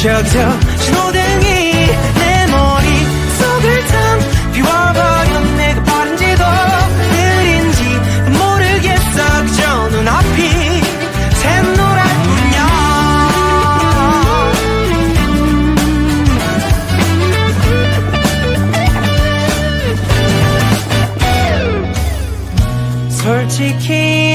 저기서 신호등이 내 머릿속을 탐 비워버린 내가 빠른지도 느린지 모르겠어. 그저 눈앞이 샛노랄 뿐이야. 솔직히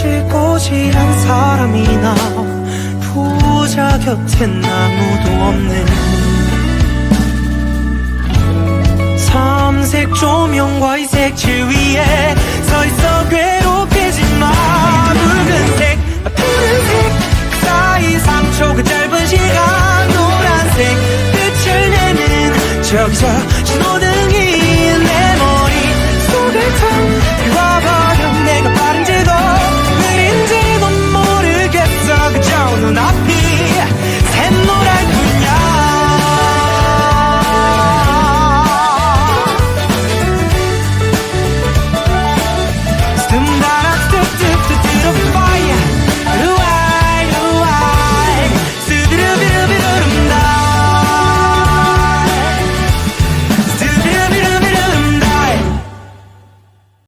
꼬질꼬질한 사람이나 부자 곁엔 아무도 없는 삼색 조명과 이 색칠 위에 서 있어 괴롭히지 마. 붉은색 푸른색 그 사이 3초 그 짧은 시간 노란색 빛을 내는 저기서 신호등